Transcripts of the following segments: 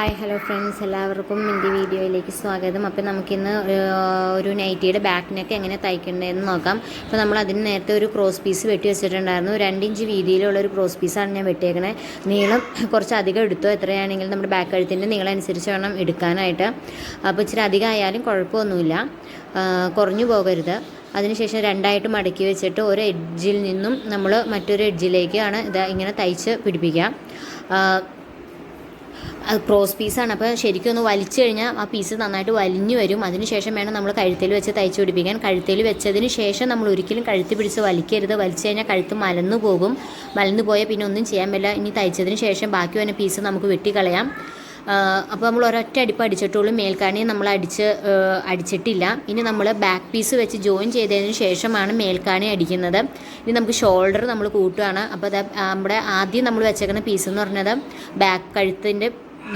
Hi hello friends എല്ലാവർക്കും എന്റെ വീഡിയോയിലേക്ക് സ്വാഗതം. അപ്പോൾ നമുക്കിന്ന് ഒരു നൈറ്റിയുടെ ബാക്കിനൊക്കെ നെക്ക് എങ്ങനെ തയ്ക്കേണ്ടതെന്ന് നോക്കാം. അപ്പോൾ നമ്മൾ അതിന് നേരത്തെ ഒരു ക്രോസ് പീസ് വെട്ടി വെച്ചിട്ടുണ്ടായിരുന്നു. രണ്ട് ഇഞ്ച് വീതിയിലുള്ള ഒരു ക്രോസ് പീസാണ് ഞാൻ വെട്ടിയേക്കണേ. നീളം കുറച്ച് അധികം എടുത്തോ? എത്രയാണെങ്കിലും നമ്മുടെ ബാക്ക് കഴുത്തിന്റെ നീളം അനുസരിച്ച് വേണം എടുക്കാനായിട്ട്. അപ്പോൾ ഇച്ചിരി അധികം ആയാലും കുഴപ്പമൊന്നുമില്ല. കുറഞ്ഞു പോകരുത്. അതിനുശേഷം രണ്ടായിട്ട് മടക്കി വെച്ചിട്ട് ഒരു എഡ്ജിൽ നിന്നും നമ്മൾ മറ്റൊരു എഡ്ജിലേക്കാണ് ഇത് ഇങ്ങനെ തയ്ച്ച് പിടിപ്പിക്കുക. ക്രോസ് പീസാണ് അപ്പോൾ ശരിക്കും ഒന്ന് വലിച്ചു കഴിഞ്ഞാൽ ആ പീസ് നന്നായിട്ട് വലിഞ്ഞു വരും. അതിനുശേഷം വേണം നമ്മൾ കഴുത്തിൽ വെച്ച് തയ്ച്ചു പിടിപ്പിക്കാൻ. കഴുത്തിൽ വെച്ചതിന് ശേഷം നമ്മൾ ഒരിക്കലും കഴുത്ത് പിടിച്ച് വലിക്കരുത്. വലിച്ചു കഴിഞ്ഞാൽ കഴുത്ത് മലന്നു പോകും. മലന്നു പോയാൽ പിന്നെ ഒന്നും ചെയ്യാൻ പറ്റില്ല. ഇനി തയ്ച്ചതിന് ശേഷം ബാക്കി വന്ന പീസ് നമുക്ക് വെട്ടിക്കളയാം. അപ്പോൾ നമ്മൾ ഒരൊറ്റ അടിപ്പ് അടിച്ചിട്ടുള്ളൂ. മേൽക്കാണി നമ്മൾ അടിച്ച് അടിച്ചിട്ടില്ല. ഇനി നമ്മൾ ബാക്ക് പീസ് വെച്ച് ജോയിൻ ചെയ്തതിന് ശേഷമാണ് മേൽക്കാണി അടിക്കുന്നത്. ഇനി നമുക്ക് ഷോൾഡർ നമ്മൾ കൂട്ടുകയാണ് അപ്പോൾ നമ്മുടെ ആദ്യം നമ്മൾ വെച്ചേക്കുന്ന പീസ് എന്ന് പറഞ്ഞത് ബാക്ക് കഴുത്തിന്റെ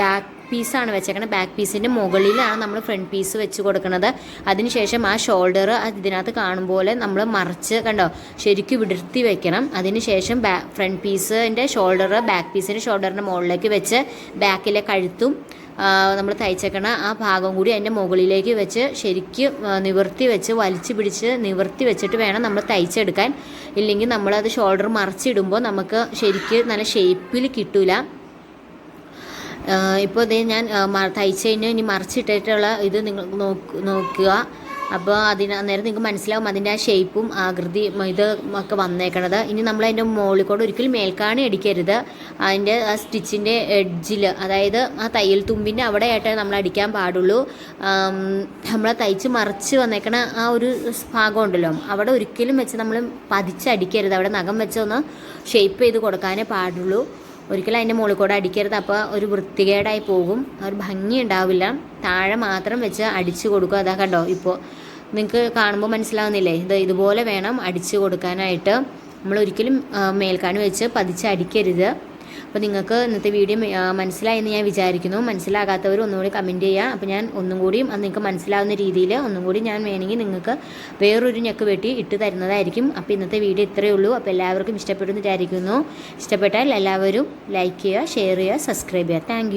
ബാക്ക് പീസാണ് വെച്ചേക്കുന്നത് ബാക്ക് പീസിന്റെ മുകളിലാണ് നമ്മൾ ഫ്രണ്ട് പീസ് വെച്ച് കൊടുക്കുന്നത് അതിനുശേഷം ആ ഷോൾഡർ ഇതിനകത്ത് പോലെ നമ്മൾ മറിച്ച് കണ്ടോ ശരിക്കും വിടർത്തി വെക്കണം. അതിനുശേഷം ബാ ഫ്രണ്ട് പീസിന്റെ ഷോൾഡർ ബാക്ക് പീസിന്റെ ഷോൾഡറിന്റെ മുകളിലേക്ക് വെച്ച് ബാക്കിലെ കഴുത്തും നമ്മൾ തയ്ച്ചേക്കണ ആ ഭാഗം കൂടി അതിന്റെ മുകളിലേക്ക് വെച്ച് ശരിക്കും നിവർത്തി വെച്ച് വലിച്ചു പിടിച്ച് നിവർത്തി വെച്ചിട്ട് വേണം നമ്മൾ തയ്ച്ചെടുക്കാൻ. ഇല്ലെങ്കിൽ നമ്മളത് ഷോൾഡർ മറിച്ചിടുമ്പോൾ നമുക്ക് ശരിക്കും നല്ല ഷേപ്പിൽ കിട്ടില്ല ഇപ്പോൾ ഇതേ ഞാൻ തയ്ച്ച് കഴിഞ്ഞ് ഇനി മറിച്ചിട്ടിട്ടുള്ള ഇത് നിങ്ങൾ നോക്കുക. അപ്പോൾ അതിന് അന്നേരം നിങ്ങൾക്ക് മനസ്സിലാവും അതിന്റെ ആ ഷേപ്പും ആകൃതി ഇത് ഒക്കെ വന്നേക്കണത്. ഇനി നമ്മൾ അതിന്റെ മുകളിൽ കൂടെ ഒരിക്കലും മേൽക്കാണി അടിക്കരുത്. അതിന്റെ ആ സ്റ്റിച്ചിന്റെ എഡ്ജിൽ അതായത് ആ തയ്യൽ തുമ്പിന്റെ അവിടെ ആയിട്ടേ നമ്മൾ അടിക്കാൻ പാടുള്ളൂ. നമ്മൾ തയ്ച്ച് മറിച്ച് വന്നേക്കണ ആ ഒരു ഭാഗം ഉണ്ടല്ലോ. അവിടെ ഒരിക്കലും വെച്ച് നമ്മൾ പതിച്ചടിക്കരുത് അവിടെ നഖം വെച്ചൊന്ന് ഷേപ്പ് ചെയ്ത് കൊടുക്കാനേ പാടുള്ളൂ. ഒരിക്കലും അതിന്റെ മുകളിൽ കൂടെ അടിക്കരുത്. അപ്പോൾ ഒരു വൃത്തികേടായി പോകും. ഒരു ഭംഗി ഉണ്ടാവില്ല. താഴെ മാത്രം വെച്ച് അടിച്ചു കൊടുക്കുക. അതാ കണ്ടോ? ഇപ്പോൾ നിങ്ങൾക്ക് കാണുമ്പോൾ മനസ്സിലാവുന്നില്ലേ? ഇത് ഇതുപോലെ വേണം അടിച്ചു കൊടുക്കാനായിട്ട്. നമ്മൾ ഒരിക്കലും മേൽക്കാണി വെച്ച് പതിച്ച് അടിക്കരുത്. അപ്പോൾ നിങ്ങൾക്ക് ഇന്നത്തെ വീഡിയോ മനസ്സിലായെന്ന് ഞാൻ വിചാരിക്കുന്നു. മനസ്സിലാകാത്തവർ ഒന്നുകൂടി കമന്റ് ചെയ്യുക അപ്പോൾ ഞാൻ ഒന്നും കൂടിയും അത് നിങ്ങൾക്ക് മനസ്സിലാവുന്ന രീതിയിൽ ഒന്നും കൂടി ഞാൻ വേണമെങ്കിൽ നിങ്ങൾക്ക് വേറൊരു ഞെക്ക് വെട്ടി ഇട്ട് തരുന്നതായിരിക്കും. അപ്പോൾ ഇന്നത്തെ വീഡിയോ ഇത്രയേ ഉള്ളൂ. അപ്പോൾ എല്ലാവർക്കും ഇഷ്ടപ്പെടുന്നു വിചാരിക്കുന്നു. ഇഷ്ടപ്പെട്ടാൽ എല്ലാവരും ലൈക്ക് ചെയ്യുക ഷെയർ ചെയ്യുക സബ്സ്ക്രൈബ് ചെയ്യുക. താങ്ക്